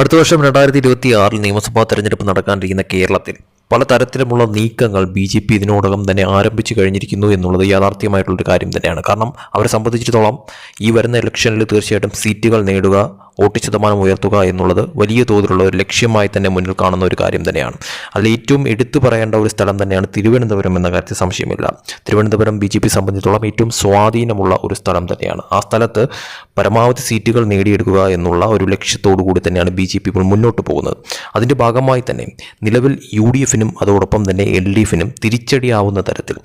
അടുത്ത വർഷം രണ്ടായിരത്തി ഇരുപത്തി ആറിൽ നിയമസഭാ തെരഞ്ഞെടുപ്പ് നടക്കാനിരിക്കുന്ന കേരളത്തിൽ പല തരത്തിലുമുള്ള നീക്കങ്ങൾ ബി ജെ പി ഇതിനോടകം തന്നെ ആരംഭിച്ചു കഴിഞ്ഞിരിക്കുന്നു എന്നുള്ളത് യാഥാർത്ഥ്യമായിട്ടുള്ളൊരു കാര്യം തന്നെയാണ്. കാരണം അവരെ സംബന്ധിച്ചിടത്തോളം ഈ വരുന്ന ഇലക്ഷനിൽ തീർച്ചയായിട്ടും സീറ്റുകൾ നേടുക വോട്ട് ശതമാനം ഉയർത്തുക എന്നുള്ളത് വലിയ തോതിലുള്ള ഒരു ലക്ഷ്യമായി തന്നെ മുന്നിൽ കാണുന്ന ഒരു കാര്യം തന്നെയാണ്. അതിൽ ഏറ്റവും എടുത്തു പറയേണ്ട ഒരു സ്ഥലം തന്നെയാണ് തിരുവനന്തപുരം എന്ന കാര്യത്തിൽ സംശയമില്ല. തിരുവനന്തപുരം ബി ജെ പി സംബന്ധിച്ചിടത്തോളം ഏറ്റവും സ്വാധീനമുള്ള ഒരു സ്ഥലം തന്നെയാണ്. ആ സ്ഥലത്ത് പരമാവധി സീറ്റുകൾ നേടിയെടുക്കുക എന്നുള്ള ഒരു ലക്ഷ്യത്തോടു കൂടി തന്നെയാണ് ബി ജെ പി ഇപ്പോൾ മുന്നോട്ട് പോകുന്നത്. അതിന്റെ ഭാഗമായി തന്നെ നിലവിൽ യു ഡി എഫിനും അതോടൊപ്പം തന്നെ എൽ ഡി എഫിനും തിരിച്ചടിയാവുന്ന തരത്തിൽ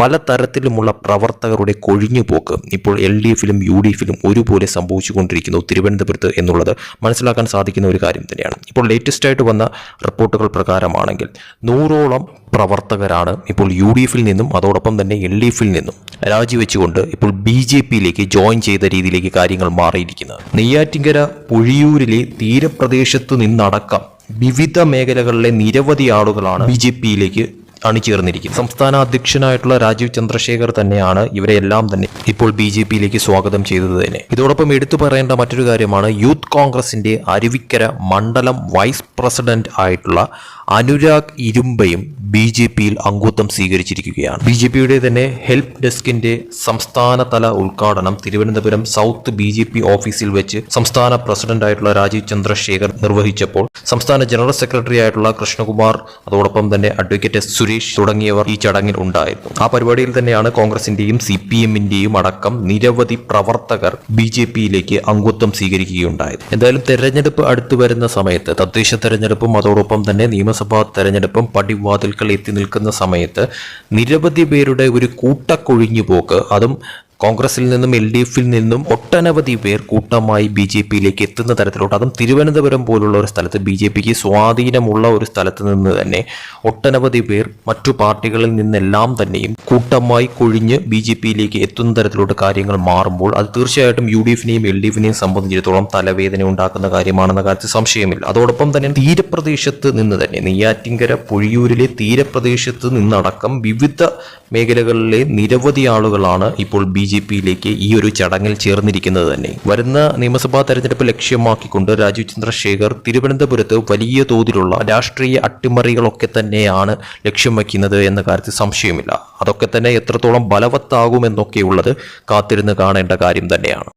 പല തരത്തിലുമുള്ള പ്രവർത്തകരുടെ കൊഴിഞ്ഞുപോക്ക് ഇപ്പോൾ എൽ ഡി എഫിലും യു ഡി എഫിലും ഒരുപോലെ സംഭവിച്ചുകൊണ്ടിരിക്കുന്നു തിരുവനന്തപുരത്ത് എന്നുള്ളത് മനസ്സിലാക്കാൻ സാധിക്കുന്ന ഒരു കാര്യം തന്നെയാണ്. ഇപ്പോൾ ലേറ്റസ്റ്റ് ആയിട്ട് വന്ന റിപ്പോർട്ടുകൾ പ്രകാരമാണെങ്കിൽ നൂറോളം പ്രവർത്തകരാണ് ഇപ്പോൾ യു ഡി എഫിൽ നിന്നും അതോടൊപ്പം തന്നെ എൽ ഡി എഫിൽ നിന്നും രാജിവെച്ചുകൊണ്ട് ഇപ്പോൾ ബി ജെ പിയിലേക്ക് ജോയിൻ ചെയ്ത രീതിയിലേക്ക് കാര്യങ്ങൾ മാറിയിരിക്കുന്നത്. നെയ്യാറ്റിങ്കര പുഴിയൂരിലെ തീരപ്രദേശത്തു നിന്നടക്കം വിവിധ മേഖലകളിലെ നിരവധി ആളുകളാണ് ബി ജെ പിയിലേക്ക് അണിചേർന്നിരിക്കുന്നത്. സംസ്ഥാന അധ്യക്ഷനായിട്ടുള്ള രാജീവ് ചന്ദ്രശേഖർ തന്നെയാണ് ഇവരെല്ലാം തന്നെ ഇപ്പോൾ ബി ജെ പിയിലേക്ക് സ്വാഗതം ചെയ്തത് തന്നെ ഇതോടൊപ്പം എടുത്തു പറയേണ്ട മറ്റൊരു കാര്യമാണ് യൂത്ത് കോൺഗ്രസിന്റെ അരുവിക്കര മണ്ഡലം വൈസ് പ്രസിഡന്റ് ആയിട്ടുള്ള അനുരാഗ് ഇരുമ്പയും ബി ജെ പിയിൽ അംഗത്വം സ്വീകരിച്ചിരിക്കുകയാണ്. ബി ജെ പിയുടെ തന്നെ ഹെൽപ്പ് ഡെസ്കിന്റെ സംസ്ഥാനതല ഉദ്ഘാടനം Thiruvananthapuram south B J P ഓഫീസിൽ വെച്ച് സംസ്ഥാന പ്രസിഡന്റ് ആയിട്ടുള്ള രാജീവ് ചന്ദ്രശേഖർ നിർവഹിച്ചപ്പോൾ സംസ്ഥാന ജനറൽ സെക്രട്ടറി ആയിട്ടുള്ള കൃഷ്ണകുമാർ അതോടൊപ്പം തന്നെ അഡ്വക്കേറ്റ് എസ് സുരേഷ് തുടങ്ങിയവർ ഈ ചടങ്ങിൽ ഉണ്ടായിരുന്നു. ആ പരിപാടിയിൽ തന്നെയാണ് കോൺഗ്രസിന്റെയും സി പി എമ്മിന്റെയും അടക്കം നിരവധി പ്രവർത്തകർ ബി ജെ പിയിലേക്ക് അംഗത്വം സ്വീകരിക്കുകയുണ്ടായത്. എന്തായാലും തെരഞ്ഞെടുപ്പ് അടുത്തു വരുന്ന സമയത്ത് തദ്ദേശ തെരഞ്ഞെടുപ്പും അതോടൊപ്പം തന്നെ നിയമസഭാ തെരഞ്ഞെടുപ്പും പടിവാതിൽക്കൽ എത്തി നിൽക്കുന്ന സമയത്ത് നിരവധി പേരുടെ ഒരു കൂട്ടക്കൊഴിഞ്ഞുപോക്ക് അതും കോൺഗ്രസിൽ നിന്നും എൽ ഡി എഫിൽ നിന്നും ഒട്ടനവധി പേർ കൂട്ടമായി ബി ജെ പിയിലേക്ക് എത്തുന്ന തരത്തിലോട്ട്. അതും തിരുവനന്തപുരം പോലുള്ള ഒരു സ്ഥലത്ത് ബി ജെ പിക്ക് സ്വാധീനമുള്ള ഒരു സ്ഥലത്ത് നിന്ന് തന്നെ ഒട്ടനവധി പേർ മറ്റു പാർട്ടികളിൽ നിന്നെല്ലാം തന്നെയും കൂട്ടമായി കൊഴിഞ്ഞ് ബി ജെ പിയിലേക്ക് എത്തുന്ന തരത്തിലോട്ട് കാര്യങ്ങൾ മാറുമ്പോൾ അത് തീർച്ചയായിട്ടും യു ഡി എഫിനെയും എൽ ഡി എഫിനെയും സംബന്ധിച്ചിടത്തോളം തലവേദന ഉണ്ടാക്കുന്ന കാര്യമാണെന്ന കാര്യത്തിൽ സംശയമില്ല. അതോടൊപ്പം തന്നെ തീരപ്രദേശത്ത് നിന്ന് തന്നെ നെയ്യാറ്റിങ്കര പൊഴിയൂരിലെ തീരപ്രദേശത്ത് നിന്നടക്കം വിവിധ മേഖലകളിലെ നിരവധി ആളുകളാണ് ഇപ്പോൾ ബി ജെ പിയിലേക്ക് ഈ ഒരു ചടങ്ങിൽ ചേർന്നിരിക്കുന്നത് തന്നെ. വരുന്ന നിയമസഭാ തെരഞ്ഞെടുപ്പ് ലക്ഷ്യമാക്കിക്കൊണ്ട് രാജീവ് ചന്ദ്രശേഖർ തിരുവനന്തപുരത്ത് വലിയ തോതിലുള്ള രാഷ്ട്രീയ അട്ടിമറികളൊക്കെ തന്നെയാണ് ലക്ഷ്യം വയ്ക്കുന്നത് എന്ന കാര്യത്തിൽ സംശയമില്ല. അതൊക്കെ തന്നെ എത്രത്തോളം ബലവത്താകുമെന്നൊക്കെയുള്ളത് കാത്തിരുന്ന് കാണേണ്ട കാര്യം തന്നെയാണ്.